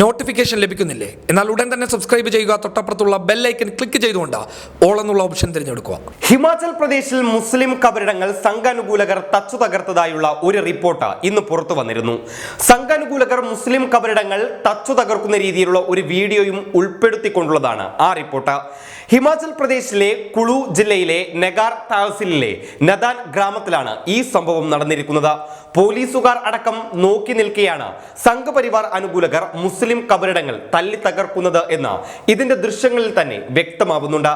Notification ലഭിക്കുന്നില്ലേ? എന്നാൽ ഉടൻ തന്നെ സബ്സ്ക്രൈബ് ചെയ്യുക. തൊട്ടപ്പുറത്തുള്ള ബെല്ലൈക്കൻ ക്ലിക്ക് ചെയ്തുകൊണ്ട് ഓൾ എന്നുള്ള ഓപ്ഷൻ തിരഞ്ഞെടുക്കുക. ഹിമാചൽ പ്രദേശിൽ മുസ്ലിം കബറിടങ്ങൾ സംഘാനുകൂലകർ തച്ചു തകർത്തതായുള്ള ഒരു റിപ്പോർട്ട് ഇന്ന് പുറത്തു വന്നിരുന്നു. സംഘാനുകൂലകർ മുസ്ലിം കബറിടങ്ങൾ തച്ചു തകർക്കുന്ന രീതിയിലുള്ള ഒരു വീഡിയോയും ഉൾപ്പെടുത്തിക്കൊണ്ടുള്ളതാണ് ആ റിപ്പോർട്ട് ഹിമാചൽ പ്രദേശിലെ കുളു ജില്ലയിലെ നെഗാർ തഹസിലിലെ നദാൻ ഗ്രാമത്തിലാണ് ഈ സംഭവം നടന്നിരിക്കുന്നത്. പോലീസുകാർ അടക്കം നോക്കി നിൽക്കെയാണ്. സംഘപരിവാർ അനുകൂലകർ മുസ്ലിം കബറിടങ്ങൾ തല്ലി തകർക്കുന്നത് എന്ന് ഇതിന്റെ ദൃശ്യങ്ങളിൽ തന്നെ വ്യക്തമാവുന്നുണ്ട്.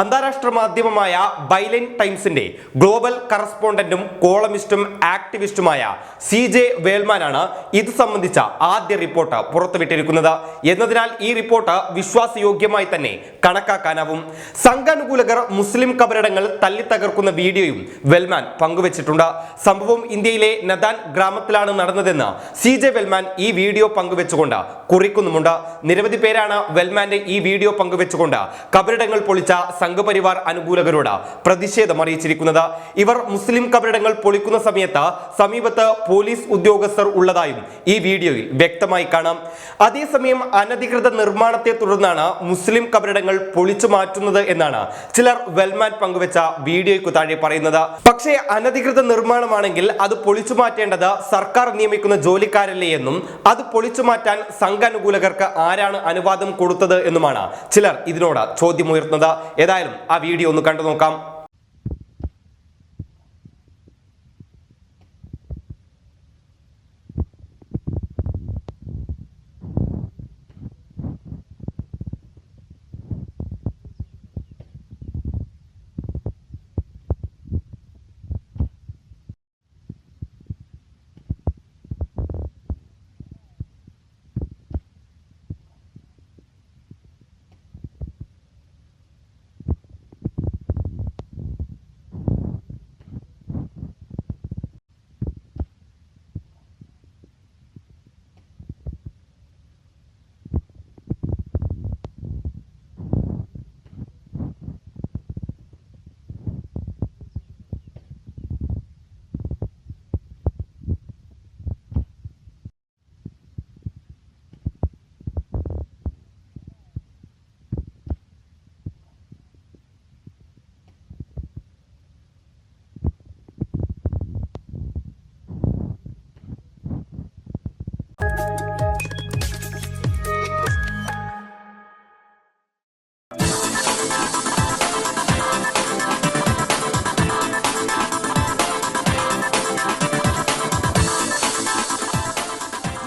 അന്താരാഷ്ട്ര മാധ്യമമായ ബൈലൈൻ ടൈംസിന്റെ ഗ്ലോബൽ കറസ്പോണ്ടന്റും കോളമിസ്റ്റും ആക്ടിവിസ്റ്റുമായ സി ജെ വേൽമാനാണ് ഇത് സംബന്ധിച്ച ആദ്യ റിപ്പോർട്ട് പുറത്തുവിട്ടിരിക്കുന്നത്. എന്നതിനാൽ ഈ റിപ്പോർട്ട് വിശ്വാസയോഗ്യമായി തന്നെ കണക്കാക്കാനാവും. സംഘാനുകൂലകർ മുസ്ലിം കബറിടങ്ങൾ തല്ലി തകർക്കുന്ന വീഡിയോയും വെൽമാൻ പങ്കുവച്ചിട്ടുണ്ട്. സംഭവം ഇന്ത്യയിലെ നദാൻ ഗ്രാമത്തിലാണ് നടന്നതെന്ന് സി ജെ വെൽമാൻ ഈ വീഡിയോ പങ്കുവെച്ചുകൊണ്ട് കുറിക്കുന്നുമുണ്ട്. നിരവധി പേരാണ് വെൽമാന്റെ ഈ വീഡിയോ പങ്കുവെച്ചുകൊണ്ട് കബറിടങ്ങൾ പൊളിച്ച സംഘപരിവാർ അനുകൂലകരോട് പ്രതിഷേധം അറിയിച്ചിരിക്കുന്നത്. ഇവർ മുസ്ലിം കബറിടങ്ങൾ പൊളിക്കുന്ന സമയത്ത് സമീപത്ത് പോലീസ് ഉദ്യോഗസ്ഥർ ഉള്ളതായും ഈ വീഡിയോയിൽ വ്യക്തമായി കാണാം. അതേസമയം അനധികൃത നിർമ്മാണത്തെ തുടർന്നാണ് മുസ്ലിം കബറിടങ്ങൾ പൊളിച്ചു മാറ്റുന്നത് എന്നാണ് ചിലർ വെൽമാൻ പങ്കുവെച്ച വീഡിയോയ്ക്ക് താഴെ പറയുന്നത്. പക്ഷേ അനധികൃത നിർമ്മാണമാണെങ്കിൽ അത് പൊളിച്ചു മാറ്റേണ്ടത് സർക്കാർ നിയമിക്കുന്ന ജോലിക്കാരല്ലേ എന്നും അത് പൊളിച്ചു മാറ്റാൻ സംഘാനുകൂലകർക്ക് ആരാണ് അനുവാദം കൊടുത്തത് എന്നുമാണ് ചിലർ ഇതിനോട് ചോദ്യമുയർത്തുന്നത്. ഏതായാലും ആ വീഡിയോ ഒന്ന് കണ്ടു നോക്കാം